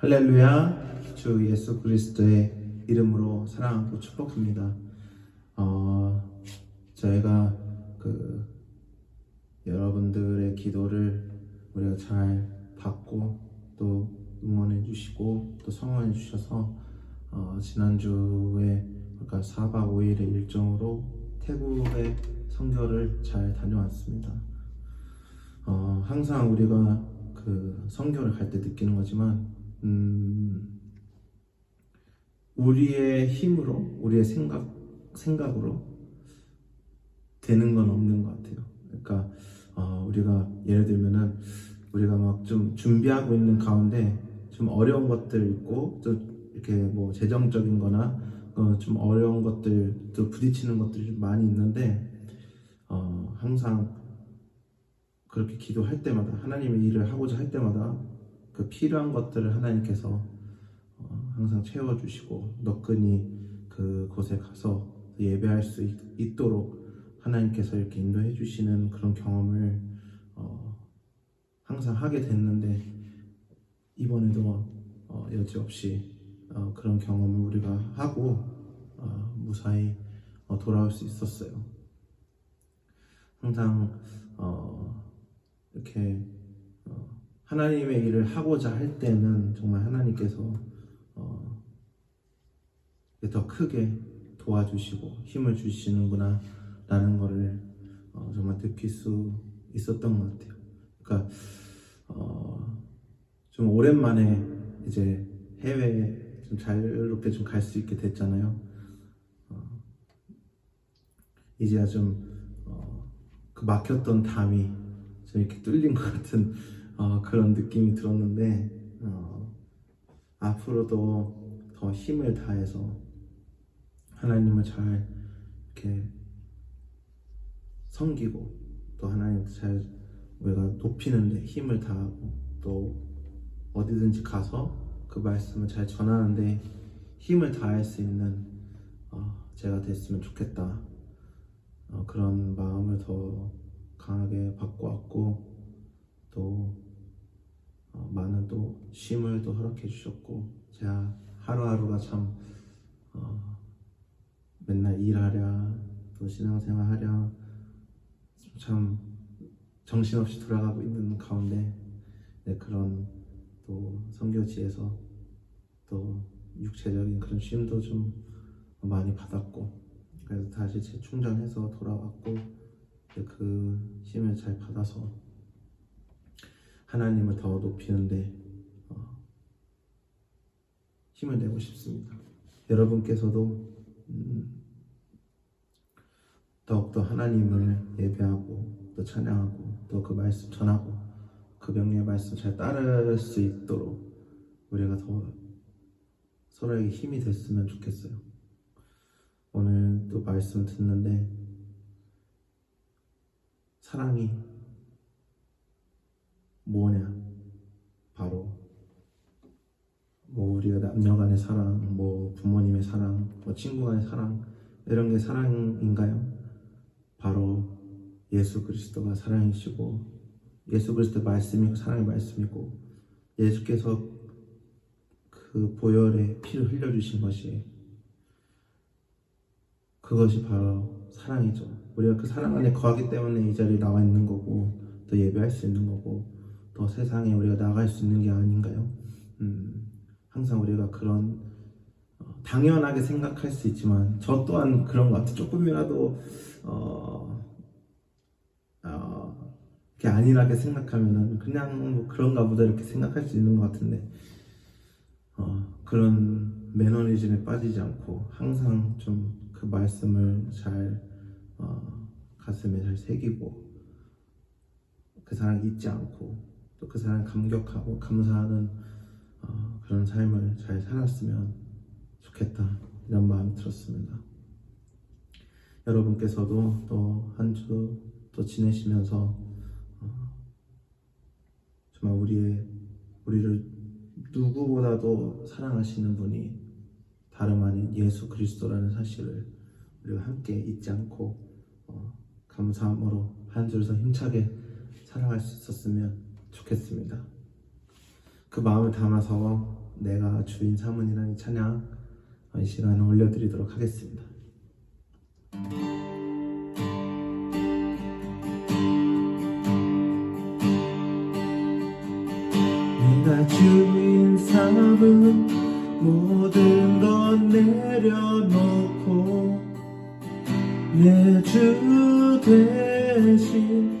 할렐루야 주 예수 그리스도의 이름으로 사랑하고 축복합니다. 어, 저희가 그 여러분들의 기도를 우리가 잘 받고 또 응원해 주시고 또 성원해 주셔서 어, 지난주에 그러니까 4박 5일의 일정으로 태국의 선교를 잘 다녀왔습니다. 어, 항상 우리가 그 선교를 갈 때 느끼는 거지만 음, 우리의 힘으로 우리의 생각 생각으로 되는 건 없는 것 같아요. 그러니까 어, 우리가 예를 들면은 우리가 막 좀 준비하고 있는 가운데 좀 어려운 것들 있고 또 이렇게 뭐 재정적인 거나 어, 좀 어려운 것들 또 부딪히는 것들이 좀 많이 있는데 어, 항상 그렇게 기도할 때마다 하나님의 일을 하고자 할 때마다 그 필요한 것들을 하나님께서 어, 항상 채워주시고 너끈히 그곳에 가서 예배할 수 있, 있도록 하나님께서 이렇게 인도해 주시는 그런 경험을 어, 항상 하게 됐는데 이번에도 어, 여지없이 어, 그런 경험을 우리가 하고 어, 무사히 어, 돌아올 수 있었어요. 항상 어, 이렇게 어, 하나님의 일을 하고자 할 때는 정말 하나님께서 어, 더 크게 도와주시고 힘을 주시는구나 라는 거를 어, 정말 느낄 수 있었던 것 같아요. 그러니까 어, 좀 오랜만에 이제 해외에 좀 자유롭게 좀 갈 수 있게 됐잖아요. 어, 이제야 좀그 어, 그 막혔던 담이 좀 이렇게 뚫린 것 같은 어, 그런 느낌이 들었는데 어, 앞으로도 더 힘을 다해서 하나님을 잘 이렇게 섬기고 또 하나님 잘 우리가 높이는데 힘을 다하고 또 어디든지 가서 그 말씀을 잘 전하는데 힘을 다할 수 있는 어, 제가 됐으면 좋겠다. 어, 그런 마음을 더 강하게 받고 왔고 또 또 쉼을 또 허락해 주셨고 제가 하루하루가 참 어, 맨날 일하랴 또 신앙생활 하랴 참 정신없이 돌아가고 있는 가운데 네, 그런 또 선교지에서 또 육체적인 그런 쉼도 좀 많이 받았고 그래서 다시 재충전해서 돌아왔고 그 힘을 잘 받아서 하나님을 더 높이는데 어, 힘을 내고 싶습니다. 여러분께서도 음, 더욱더 하나님을 예배하고 또 찬양하고 또 그 말씀 전하고 그 명령의 말씀 잘 따를 수 있도록 우리가 더 서로에게 힘이 됐으면 좋겠어요. 오늘 또 말씀 듣는데 사랑이 뭐냐? 바로 뭐 우리가 남녀간의 사랑, 뭐 부모님의 사랑, 뭐 친구간의 사랑 이런 게 사랑인가요? 바로 예수 그리스도가 사랑이시고 예수 그리스도 말씀이고 사랑의 말씀이고 예수께서 그 보혈의 피를 흘려주신 것이 그것이 바로 사랑이죠. 우리가 그 사랑 안에 거하기 때문에 이 자리에 나와 있는 거고 또 예배할 수 있는 거고 또 세상에 우리가 나갈 수 있는 게 아닌가요? 음, 항상 우리가 그런 어, 당연하게 생각할 수 있지만 저 또한 그런 것 같아요. 조금이라도 어, 어, 이렇게 안일하게 생각하면은 그냥 뭐 그런가 보다 이렇게 생각할 수 있는 것 같은데 어, 그런 매너리즘에 빠지지 않고 항상 좀 그 말씀을 잘 어, 가슴에 잘 새기고 그 사람 잊지 않고 또 그 사람 감격하고 감사하는 어, 그런 삶을 잘 살았으면 좋겠다 이런 마음이 들었습니다. 여러분께서도 또 한 주 또 지내시면서 어, 정말 우리의 우리를 누구보다도 사랑하시는 분이 다름 아닌 예수 그리스도라는 사실을 우리가 함께 잊지 않고 어, 감사함으로 한 줄서 힘차게 살아갈 수 있었으면 좋겠습니다. 그 마음을 담아서 내가 주인 삼은이라는 찬양 어, 이 시간에 올려드리도록 하겠습니다. 내가 주인 삼은 모든 것 내려놓고 내 주 대신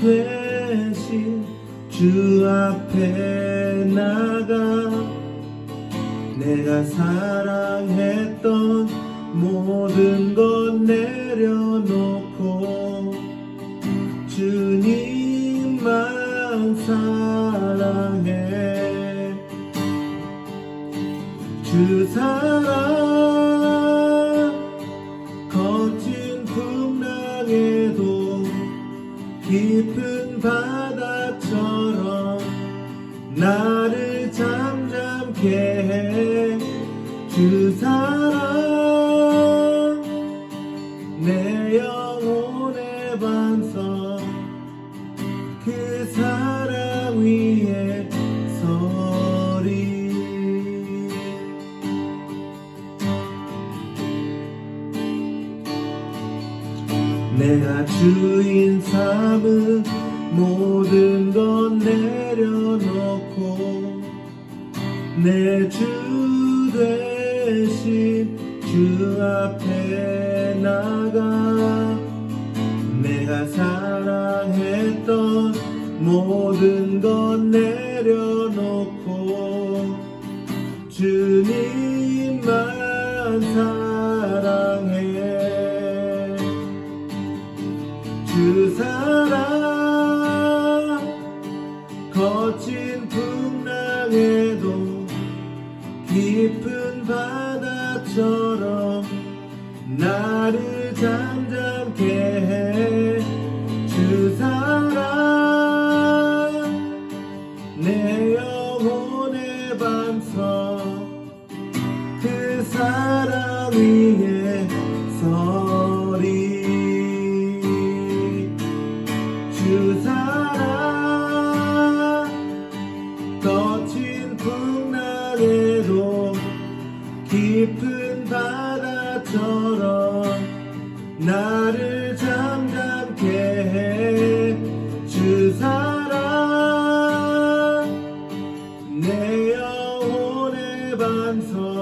대신 주 앞에 나가 내가 사랑했던 모든 것 내려놓고 주님만 사랑해. 주 사랑 내 영혼의 반석 그 사랑 위에 서리. 내가 주인 삼은 모든 것 내려놓고 내 주 대신 주 앞에 나가 내가 사랑했던 모든 것 내려놓고 주님만 사랑해. 주 사랑 거친 풍랑에도 깊은 바다처럼 나를 잠잠케 해 주 사랑 내 영혼의 반석